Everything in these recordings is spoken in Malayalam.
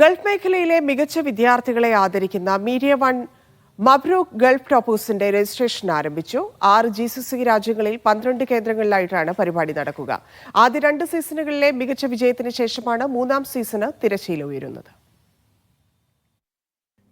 ഗൾഫ് മേഖലയിലെ മികച്ച വിദ്യാർത്ഥികളെ ആദരിക്കുന്ന മീഡിയ വൺ മബ്രൂക്ക് ഗൾഫ് ടോപ്പേഴ്സിന്റെ രജിസ്ട്രേഷൻ ആരംഭിച്ചു. ആറ് ജി സി സി രാജ്യങ്ങളിൽ പന്ത്രണ്ട് കേന്ദ്രങ്ങളിലായിട്ടാണ് പരിപാടി നടക്കുക. ആദ്യ രണ്ട് സീസണുകളിലെ മികച്ച വിജയത്തിന് ശേഷമാണ് മൂന്നാം സീസണ് തിരശ്ശീല ഉയരുന്നത്.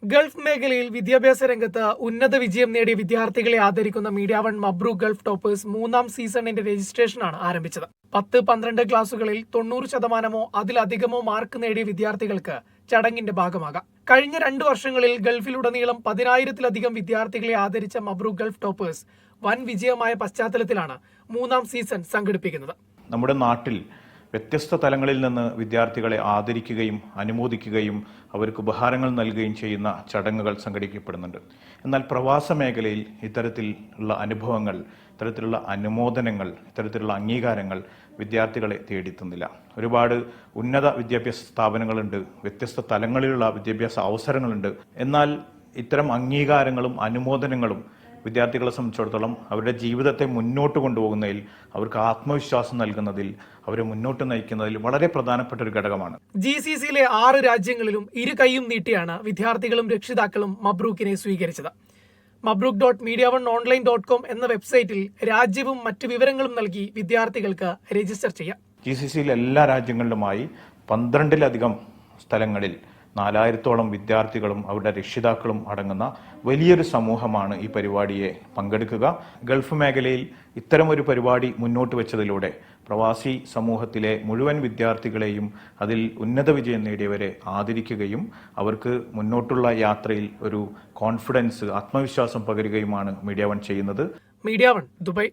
ഗൾഫ് മേഖലയിൽ വിദ്യാഭ്യാസ രംഗത്ത് ഉന്നത വിജയം നേടിയ വിദ്യാർത്ഥികളെ ആദരിക്കുന്ന മീഡിയ വൺ മബ്രു ഗൾഫ് ടോപ്പേഴ്സ് മൂന്നാം സീസണിന്റെ രജിസ്ട്രേഷനാണ് ആരംഭിച്ചത്. പത്ത് പന്ത്രണ്ട് ക്ലാസുകളിൽ തൊണ്ണൂറ് ശതമാനമോ അതിലധികമോ മാർക്ക് നേടിയ വിദ്യാർത്ഥികൾക്ക് ചടങ്ങിന്റെ ഭാഗമാകാം. കഴിഞ്ഞ രണ്ടു വർഷങ്ങളിൽ ഗൾഫിലുടനീളം പതിനായിരത്തിലധികം വിദ്യാർത്ഥികളെ ആദരിച്ച മബ്രു ഗൾഫ് ടോപ്പേഴ്സ് വൻ വിജയമായ പശ്ചാത്തലത്തിലാണ് മൂന്നാം സീസൺ സംഘടിപ്പിക്കുന്നത്. നമ്മുടെ നാട്ടിൽ വ്യത്യസ്ത തലങ്ങളിൽ നിന്ന് വിദ്യാർത്ഥികളെ ആദരിക്കുകയും അനുമോദിക്കുകയും അവർക്ക് ഉപഹാരങ്ങൾ നൽകുകയും ചെയ്യുന്ന ചടങ്ങുകൾ സംഘടിപ്പിക്കപ്പെടുന്നുണ്ട്. എന്നാൽ പ്രവാസ മേഖലയിൽ ഇത്തരത്തിലുള്ള അനുഭവങ്ങൾ ഇത്തരത്തിലുള്ള അനുമോദനങ്ങൾ ഇത്തരത്തിലുള്ള അംഗീകാരങ്ങൾ വിദ്യാർത്ഥികളെ തേടിത്തുന്നില്ല. ഒരുപാട് ഉന്നത വിദ്യാഭ്യാസ സ്ഥാപനങ്ങളുണ്ട് വ്യത്യസ്ത തലങ്ങളിലുള്ള വിദ്യാഭ്യാസ അവസരങ്ങളുണ്ട്. എന്നാൽ ഇത്തരം അംഗീകാരങ്ങളും അനുമോദനങ്ങളും വിദ്യാർത്ഥികളെ സംബന്ധിച്ചിടത്തോളം അവരുടെ ജീവിതത്തെ മുന്നോട്ട് കൊണ്ടുപോകുന്നതിൽ അവർക്ക് ആത്മവിശ്വാസം നൽകുന്നതിൽ അവരെ മുന്നോട്ട് നയിക്കുന്നതിൽ വളരെ പ്രധാനപ്പെട്ട ഒരു ഘടകമാണ്. ജി സി സിയിലെ ആറ് രാജ്യങ്ങളിലും ഇരു കൈയും നീട്ടിയാണ് വിദ്യാർത്ഥികളും രക്ഷിതാക്കളും മബ്രൂക്കിനെ സ്വീകരിച്ചത്. Mabrook dot media one online dot com എന്ന വെബ്സൈറ്റിൽ രാജ്യവും മറ്റു വിവരങ്ങളും നൽകി വിദ്യാർത്ഥികൾക്ക് രജിസ്റ്റർ ചെയ്യാം. ജി സി സിയിലെ എല്ലാ രാജ്യങ്ങളിലുമായി പന്ത്രണ്ടിലധികം സ്ഥലങ്ങളിൽ നാലായിരത്തോളം വിദ്യാർത്ഥികളും അവരുടെ രക്ഷിതാക്കളും അടങ്ങുന്ന വലിയൊരു സമൂഹമാണ് ഈ പരിപാടിയെ പങ്കെടുക്കുക. ഗൾഫ് മേഖലയിൽ ഇത്തരമൊരു പരിപാടി മുന്നോട്ട് വെച്ചതിലൂടെ പ്രവാസി സമൂഹത്തിലെ മുഴുവൻ വിദ്യാർത്ഥികളെയും അതിൽ ഉന്നത വിജയം നേടിയവരെ ആദരിക്കുകയും അവർക്ക് മുന്നോട്ടുള്ള യാത്രയിൽ ഒരു കോൺഫിഡൻസ് ആത്മവിശ്വാസം പകരുകയുമാണ് മീഡിയ വൺ ചെയ്യുന്നത്. Media one Dubai.